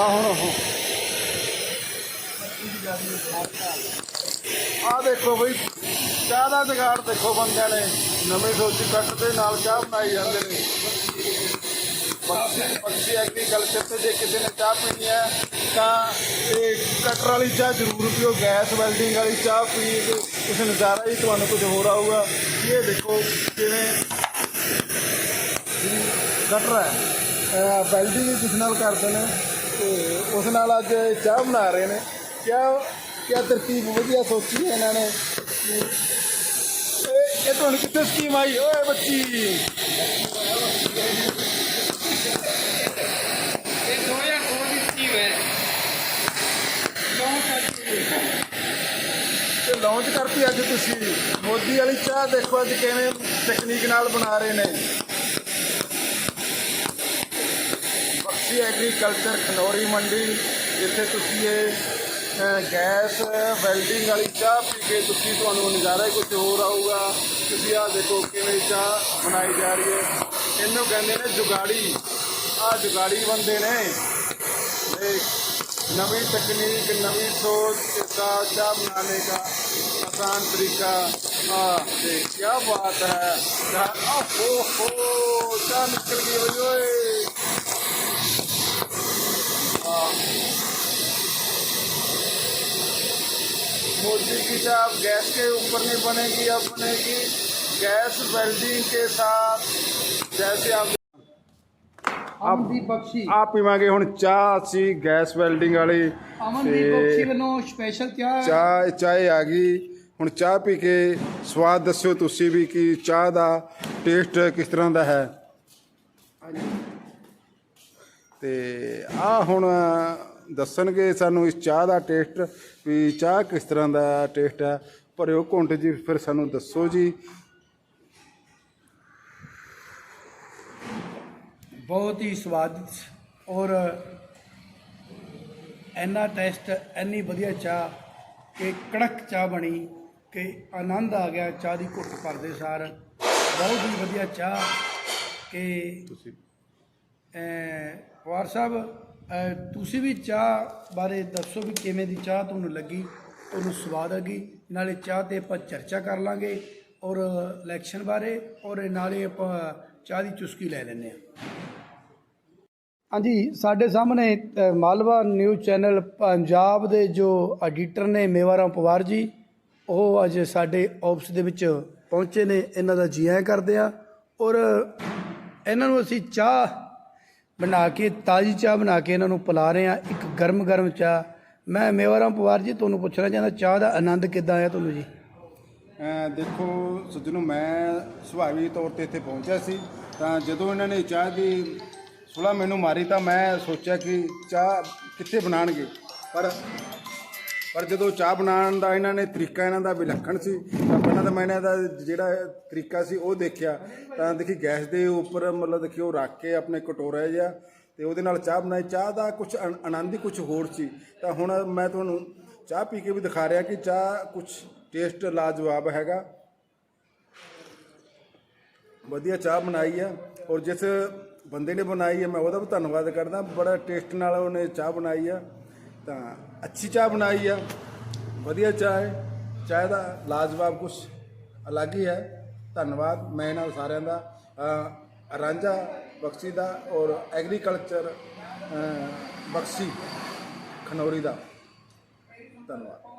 ਬਾ ਹੁਣ ਉਹ ਆ ਦੇਖੋ ਬਈ, ਚਾਹ ਦਾ ਜਗਾੜ ਦੇਖੋ ਬੰਦਿਆਂ ਨੇ। ਨਵੇਂ ਸੋਚੀ ਕੱਟ ਦੇ ਨਾਲ ਚਾਹ ਬਣਾਈ ਜਾਂਦੇ ਨੇ। ਪਕਸ਼ੀ ਪਕਸ਼ੀ ਐਗਰੀਕਲਚਰ ਤੇ ਜੇ ਕਿਸੇ ਨੇ ਚਾਹ ਪੀਣੀ ਹੈ, ਤਾਂ ਇਹ ਕਟਰ ਵਾਲੀ ਚਾਹ ਜ਼ਰੂਰ ਪੀਓ ਗੈਸ ਵੈਲਡਿੰਗ ਵਾਲੀ ਚਾਹ ਪੀ ਕੇ ਨਜ਼ਾਰਾ ਹੀ ਤੁਹਾਨੂੰ ਕੁਝ ਹੋਰ ਆਊਗਾ। ਇਹ ਦੇਖੋ ਕਿਵੇਂ ਕਟਰ ਹੈ। ਵੈਲਡਿੰਗ ਹੀ ਕਿਸ ਨਾਲ ਕਰਦੇ ਨੇ। ਤੇ ਉਸ ਨਾਲ ਅੱਜ ਚਾਹ ਬਣਾ ਰਹੇ ਨੇ। ਕਿਆ ਕਿਆ ਤਰਤੀਬ ਵਧੀਆ ਸੋਚੀ ਹੈ ਇਹਨਾਂ ਨੇ। ਇਹ ਇਹ ਤੁਹਾਨੂੰ ਕਿੱਥੇ ਸਕੀਮ ਆਈ? ਓਏ ਬੱਚੀ। ਇਹ 2002 ਦੀ ਸਕੀਮ ਹੈ। ਨੌਂ ਕਰਤੀ ਤੇ ਲਾਂਚ ਕਰਤੀ ਅੱਜ ਤੁਸੀਂ। ਮੋਦੀ ਵਾਲੀ ਚਾਹ ਦੇਖੋ ਅੱਜ ਕਿਵੇਂ ਟੈਕਨੀਕ ਨਾਲ ਬਣਾ ਰਹੇ ਨੇ। ਬਖਸ਼ੀ ਐਗਰੀਕਲਚਰ ਖਨੌਰੀ ਮੰਡੀ ਜਿੱਥੇ ਤੁਸੀਂ ਇਹ ਅਹ, ਗੈਸ ਵੈਲਡਿੰਗ ਵਾਲੀ ਚਾਹ ਪੀ ਕੇ ਤੁਸੀਂ ਤੁਹਾਨੂੰ ਨਜ਼ਾਰਾ ਹੀ ਕੁਝ ਹੋਰ ਆਊਗਾ ਤੁਸੀਂ ਆਹ ਦੇਖੋ ਕਿਵੇਂ ਚਾਹ ਬਣਾਈ ਜਾ ਰਹੀ ਹੈ ਇਹਨੂੰ ਕਹਿੰਦੇ ਨੇ ਜੁਗਾੜੀ ਆਹ ਜੁਗਾੜੀ ਬੰਦੇ ਨੇ एक नवी तकनीक नवी सोच के साथ चाय बनाने का आसान तरीका हाँ ये क्या बात है चाय ओहो हो चाय निकल गई मोदी की चाय अब गैस के ऊपर नहीं बनेगी अब बनेगी गैस वेल्डिंग के साथ जैसे आप ਅਮਨਦੀਪ ਬਖਸ਼ੀ ਆ ਪੀਵਾਂਗੇ ਹੁਣ ਚਾਹ ਅਸੀਂ ਗੈਸ ਵੈਲਡਿੰਗ ਵਾਲੀ ਅਮਨਦੀਪ ਬਖਸ਼ੀ ਵੱਲੋਂ ਸਪੈਸ਼ਲ ਚਾਹ ਹੈ। ਚਾਹ ਚਾਹ ਆ ਗਈ ਹੁਣ ਚਾਹ ਪੀ ਕੇ ਸਵਾਦ ਦੱਸਿਓ ਤੁਸੀਂ ਵੀ ਕਿ ਚਾਹ ਦਾ ਟੇਸਟ ਕਿਸ ਤਰ੍ਹਾਂ ਦਾ ਹੈ ਤੇ ਆ ਹੁਣ ਦੱਸਣਗੇ ਸਾਨੂੰ ਇਸ ਚਾਹ ਦਾ ਟੇਸਟ ਵੀ ਚਾਹ ਕਿਸ ਤਰ੍ਹਾਂ ਦਾ ਟੇਸਟ ਹੈ। ਭਰਿਓ ਘੁੰਟ ਜੀ ਫਿਰ ਸਾਨੂੰ ਦੱਸੋ ਜੀ। ਬਹੁਤ ਹੀ ਸਵਾਦ ਔਰ ਇੰਨਾ ਟੇਸਟ ਇੰਨੀ ਵਧੀਆ ਚਾਹ ਕਿ ਕੜਕ ਚਾਹ ਬਣੀ ਕਿ ਆਨੰਦ ਆ ਗਿਆ। ਚਾਹ ਦੀ ਘੁੱਟ ਭਰਦੇ ਸਾਰ। ਬਹੁਤ ਹੀ ਵਧੀਆ ਚਾਹ ਕਿ ਤੁਸੀਂ ਅਹ ਪਵਾਰ ਸਾਹਿਬ ਤੁਸੀਂ ਵੀ ਚਾਹ ਬਾਰੇ ਦੱਸੋ ਵੀ ਕਿਵੇਂ ਦੀ ਚਾਹ ਤੁਹਾਨੂੰ ਲੱਗੀ? ਤੁਹਾਨੂੰ ਸਵਾਦ ਲੱਗੀ? ਨਾਲੇ ਚਾਹ ਤੇ ਆਪਾਂ ਚਰਚਾ ਕਰ ਲਾਂਗੇ ਔਰ ਇਲੈਕਸ਼ਨ ਬਾਰੇ ਔਰ ਨਾਲੇ ਆਪਾਂ ਚਾਹ ਦੀ ਚੁਸਕੀ ਲੈ ਲੈਂਦੇ ਹਾਂ। ਹਾਂਜੀ, ਸਾਡੇ ਸਾਹਮਣੇ ਮਾਲਵਾ ਨਿਊਜ਼ ਚੈਨਲ ਪੰਜਾਬ ਦੇ ਜੋ ਐਡੀਟਰ ਨੇ ਮੇਵਾਰਾਮ ਪਵਾਰ ਜੀ, ਉਹ ਅੱਜ ਸਾਡੇ ਆਫਿਸ ਦੇ ਵਿੱਚ ਪਹੁੰਚੇ ਨੇ। ਇਹਨਾਂ ਦਾ ਜੀ ਆਇਆਂ ਕਰਦੇ ਆ ਔਰ ਇਹਨਾਂ ਨੂੰ ਅਸੀਂ ਚਾਹ ਬਣਾ ਕੇ, ਤਾਜ਼ੀ ਚਾਹ ਬਣਾ ਕੇ ਇਹਨਾਂ ਨੂੰ ਪਿਲਾ ਰਹੇ ਆ ਇੱਕ ਗਰਮ ਗਰਮ ਚਾਹ। ਮੈਂ ਮੇਵਾਰਾਮ ਪਵਾਰ ਜੀ, ਤੁਹਾਨੂੰ ਪੁੱਛਣਾ ਚਾਹੁੰਦਾ, ਚਾਹ ਦਾ ਆਨੰਦ ਕਿੱਦਾਂ ਆਇਆ ਤੁਹਾਨੂੰ ਜੀ? ਅਹ ਦੇਖੋ ਸੱਜਣੋ ਮੈਂ ਸੁਭਾਵੀ ਤੌਰ ਤੇ ਇੱਥੇ ਪਹੁੰਚਿਆ ਸੀ, ਤਾਂ ਜਦੋਂ ਇਹਨਾਂ ਨੇ ਚਾਹ ਦੀ ਸੁਲਾ ਮੈਨੂੰ ਮਾਰੀ, ਤਾਂ ਮੈਂ ਸੋਚਿਆ ਕਿ ਚਾਹ ਕਿੱਥੇ ਬਣਾਣਗੇ ਪਰ ਪਰ ਜਦੋਂ ਚਾਹ ਬਣਾਉਣ ਦਾ ਇਹਨਾਂ ਨੇ ਤਰੀਕਾ ਇਹਨਾਂ ਦਾ ਵਿਲੱਖਣ ਸੀ, ਤਾਂ ਪਹਿਲਾਂ ਤਾਂ ਮੈਂ ਇਹਨਾਂ ਦਾ ਜਿਹੜਾ ਤਰੀਕਾ ਸੀ ਉਹ ਦੇਖਿਆ, ਤਾਂ ਦੇਖੀ ਗੈਸ ਦੇ ਉੱਪਰ ਮਤਲਬ ਦੇਖੀ ਉਹ ਰੱਖ ਕੇ ਆਪਣੇ ਕਟੋਰਾ ਜਿਹਾ ਤੇ ਉਹਦੇ ਨਾਲ ਚਾਹ ਬਣਾਈ। ਚਾਹ ਦਾ ਕੁਝ ਆਨੰਦ ਹੀ ਕੁਝ ਹੋਰ ਸੀ। ਤਾਂ ਹੁਣ ਮੈਂ ਤੁਹਾਨੂੰ ਚਾਹ ਪੀ ਕੇ ਵੀ ਦਿਖਾ ਰਿਹਾ ਕਿ ਚਾਹ ਕੁਝ ਟੇਸਟ ਲਾਜਵਾਬ ਹੈਗਾ। ਵਧੀਆ ਚਾਹ ਬਣਾਈ ਆ ਔਰ ਜਿਸ ਬੰਦੇ ਨੇ ਬਣਾਈ ਹੈ ਮੈਂ ਉਹਦਾ ਵੀ ਧੰਨਵਾਦ ਕਰਦਾ। ਬੜਾ ਟੇਸਟ ਨਾਲ ਉਹਨੇ ਚਾਹ ਬਣਾਈ ਆ। ਤਾਂ ਅੱਛੀ ਚਾਹ ਬਣਾਈ ਆ। ਵਧੀਆ ਚਾਹ ਹੈ। ਚਾਹ ਦਾ ਲਾਜਵਾਬ ਕੁਝ ਅਲੱਗ ਹੀ ਹੈ। ਧੰਨਵਾਦ ਮੈਂ ਇਹਨਾਂ ਸਾਰਿਆਂ ਦਾ। ਰਾਂਝਾ ਬਖਸ਼ੀ ਦਾ ਔਰ ਐਗਰੀਕਲਚਰ ਬਖਸ਼ੀ ਖਨੌਰੀ ਦਾ। ਧੰਨਵਾਦ।